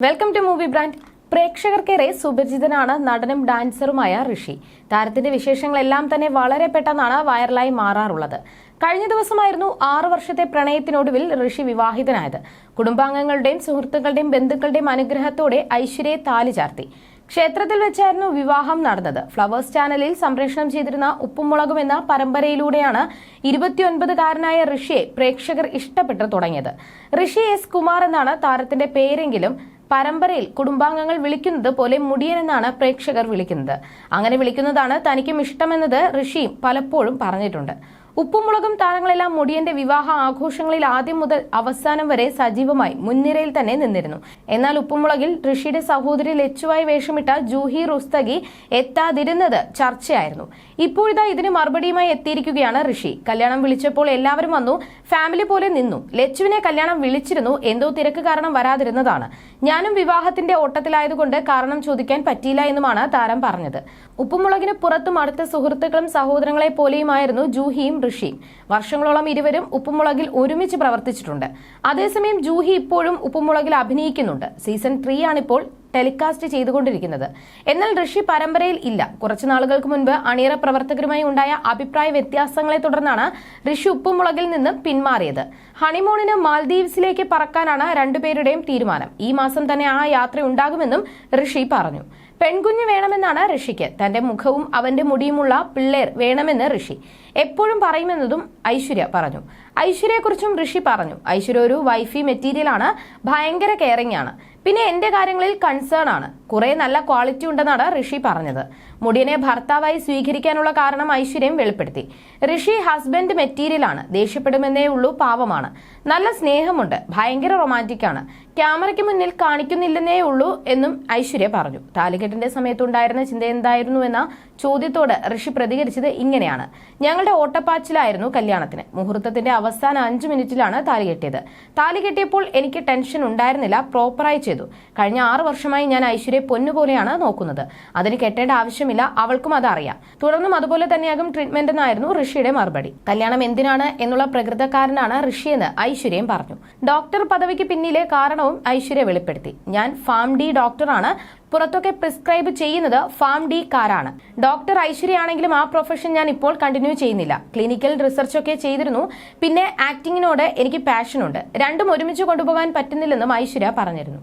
Welcome to movie brand പ്രേക്ഷകർക്കേറെ സുപരിചിതനാണ് നടനും ഡാൻസറുമായ ഋഷി. താരത്തിന്റെ വിശേഷങ്ങളെല്ലാം തന്നെ വളരെ പെട്ടെന്നാണ് വൈറലായി മാറാറുള്ളത്. കഴിഞ്ഞ ദിവസമായിരുന്നു ആറു വർഷത്തെ പ്രണയത്തിനൊടുവിൽ ഋഷി വിവാഹിതനായത്. കുടുംബാംഗങ്ങളുടെയും സുഹൃത്തുക്കളുടെയും ബന്ധുക്കളുടെയും അനുഗ്രഹത്തോടെ ഐശ്വര്യയെ താലി ചാർത്തി. ക്ഷേത്രത്തിൽ വെച്ചായിരുന്നു വിവാഹം നടന്നത്. ഫ്ലവേഴ്സ് ചാനലിൽ സംപ്രേഷണം ചെയ്തിരുന്ന ഉപ്പുമുളകും എന്ന പരമ്പരയിലൂടെയാണ് ഇരുപത്തിയൊൻപതുകാരനായ ഋഷിയെ പ്രേക്ഷകർ ഇഷ്ടപ്പെട്ടു തുടങ്ങിയത്. ഋഷി എസ്. കുമാർ എന്നാണ് താരത്തിന്റെ പേരെങ്കിലും പരമ്പരയിൽ കുടുംബാംഗങ്ങൾ വിളിക്കുന്നത് പോലെ മുടിയൻ എന്നാണ് പ്രേക്ഷകർ വിളിക്കുന്നത്. അങ്ങനെ വിളിക്കുന്നതാണ് തനിക്കും ഇഷ്ടമെന്നത് ഋഷിയും പലപ്പോഴും പറഞ്ഞിട്ടുണ്ട്. ഉപ്പുമുളകും താരങ്ങളെല്ലാം മുടിയന്റെ വിവാഹ ആഘോഷങ്ങളിൽ ആദ്യം മുതൽ അവസാനം വരെ സജീവമായി മുൻനിരയിൽ തന്നെ നിന്നിരുന്നു. എന്നാൽ ഉപ്പുമുളകിൽ ഋഷിയുടെ സഹോദരി ലച്ചുവായി വേഷമിട്ട ജൂഹി റുസ്തഗി എത്താതിരുന്നത് ചർച്ചയായിരുന്നു. ഇപ്പോഴിതാ ഇതിന് മറുപടിയുമായി എത്തിയിരിക്കുകയാണ് ഋഷി. കല്യാണം വിളിച്ചപ്പോൾ എല്ലാവരും വന്നു ഫാമിലി പോലെ നിന്നു. ലച്ചുവിനെ കല്യാണം വിളിച്ചിരുന്നു എന്തോ തിരക്ക് കാരണം വരാതിരുന്നതാണ്. ഞാനും വിവാഹത്തിന്റെ ഓട്ടത്തിലായതുകൊണ്ട് കാരണം ചോദിക്കാൻ പറ്റിയില്ല എന്നുമാണ് താരം പറഞ്ഞത്. ഉപ്പുമുളകിന് പുറത്തും അടുത്ത സുഹൃത്തുക്കളും സഹോദരങ്ങളെ പോലെയുമായിരുന്നു ജൂഹിയും ഋഷിയും വർഷങ്ങളോളം ഇരുവരും ഉപ്പുമുളകിൽ ഒരുമിച്ച് പ്രവർത്തിച്ചിട്ടുണ്ട്. അതേസമയം ജൂഹി ഇപ്പോഴും ഉപ്പുമുളകിൽ അഭിനയിക്കുന്നുണ്ട്. സീസൺ ത്രീ ആണിപ്പോൾ ടെലികാസ്റ്റ് ചെയ്തുകൊണ്ടിരിക്കുന്നത്. എന്നാൽ ഋഷി പരമ്പരയിൽ ഇല്ല. കുറച്ചു നാളുകൾക്ക് മുൻപ് അണിയറ പ്രവർത്തകരുമായി ഉണ്ടായ അഭിപ്രായ വ്യത്യാസങ്ങളെ തുടർന്നാണ് ഋഷി ഉപ്പുമുളകിൽ നിന്ന് പിന്മാറിയത്. ഹണിമൂണിന് മാൽദീവ്സിലേക്ക് പറക്കാനാണ് രണ്ടുപേരുടെയും തീരുമാനം. ഈ മാസം തന്നെ ആ യാത്ര ഉണ്ടാകുമെന്നും ഋഷി പറഞ്ഞു. പെൺകുഞ്ഞ് വേണമെന്നാണ് ഋഷിക്ക്. തന്റെ മുഖവും അവന്റെ മുടിയുമുള്ള പിള്ളേർ വേണമെന്ന് ഋഷി. എപ്പോഴും പറയുമെന്നതും ഐശ്വര്യ പറഞ്ഞു. ഐശ്വര്യയെക്കുറിച്ചും ഋഷി പറഞ്ഞു. ഐശ്വര്യ ഒരു വൈഫി മെറ്റീരിയലാണ് ഭയങ്കര കെയറിംഗ് ആണ്. പിന്നെ എന്റെ കാര്യങ്ങളിൽ കൺസേൺ ആണ്. കുറെ നല്ല ക്വാളിറ്റി ഉണ്ടെന്നാണ് ഋഷി പറഞ്ഞത്. മുടിയനെ ഭർത്താവായി സ്വീകരിക്കാനുള്ള കാരണം ഐശ്വര്യം വെളിപ്പെടുത്തി. ഋഷി ഹസ്ബൻഡ് മെറ്റീരിയൽ ആണ്. ദേഷ്യപ്പെടുമെന്നേ ഉള്ളൂ പാവമാണ്. നല്ല സ്നേഹമുണ്ട്. ഭയങ്കര റൊമാന്റിക് ആണ്. ക്യാമറയ്ക്ക് മുന്നിൽ കാണിക്കുന്നില്ലെന്നേ ഉള്ളൂ എന്നും ഐശ്വര്യ പറഞ്ഞു. താലികെട്ടിന്റെ സമയത്തുണ്ടായിരുന്ന ചിന്ത എന്തായിരുന്നു എന്ന ചോദ്യത്തോട് ഋഷി പ്രതികരിച്ചത് ഇങ്ങനെയാണ്. ഞങ്ങളുടെ ഓട്ടപ്പാച്ചിലായിരുന്നു കല്യാണത്തിന്. മുഹൂർത്തത്തിന്റെ അവസാന അഞ്ച് മിനിറ്റിലാണ് താലി കെട്ടിയത്. താലി കെട്ടിയപ്പോൾ എനിക്ക് ടെൻഷൻ ഉണ്ടായിരുന്നില്ല. പ്രോപ്പറായി ചെയ്തു. കഴിഞ്ഞ ആറു വർഷമായി ഞാൻ ഐശ്വര്യ പൊന്നുപോലെയാണ് നോക്കുന്നത്. അതിന് കെട്ടേണ്ട ആവശ്യമില്ല. അവൾക്കും അത് അറിയാം തുടർന്നും അതുപോലെ തന്നെയാകും ട്രീറ്റ്മെന്റ് എന്നായിരുന്നു ഋഷിയുടെ മറുപടി. കല്യാണം എന്തിനാണ് എന്നുള്ള പ്രകൃതക്കാരനാണ് ഋഷിയെന്ന് ഐശ്വര്യയും പറഞ്ഞു. ഡോക്ടർ പദവിക്ക് പിന്നിലെ കാരണവും ഐശ്വര്യ വെളിപ്പെടുത്തി. ഞാൻ ഫാം ഡി ഡോക്ടറാണ്. പുറത്തൊക്കെ പ്രിസ്ക്രൈബ് ചെയ്യുന്നത് ഫാം ഡി കാരാണ്. ഡോക്ടർ ഐശ്വര്യ ആണെങ്കിലും ആ പ്രൊഫഷൻ ഞാൻ ഇപ്പോൾ കണ്ടിന്യൂ ചെയ്യുന്നില്ല. ക്ലിനിക്കൽ റിസർച്ചൊക്കെ ചെയ്തിരുന്നു. പിന്നെ ആക്ടിങ്ങിനോട് എനിക്ക് പാഷനുണ്ട് രണ്ടും ഒരുമിച്ച് കൊണ്ടുപോകാൻ പറ്റുന്നില്ലെന്നും ഐശ്വര്യ പറഞ്ഞിരുന്നു.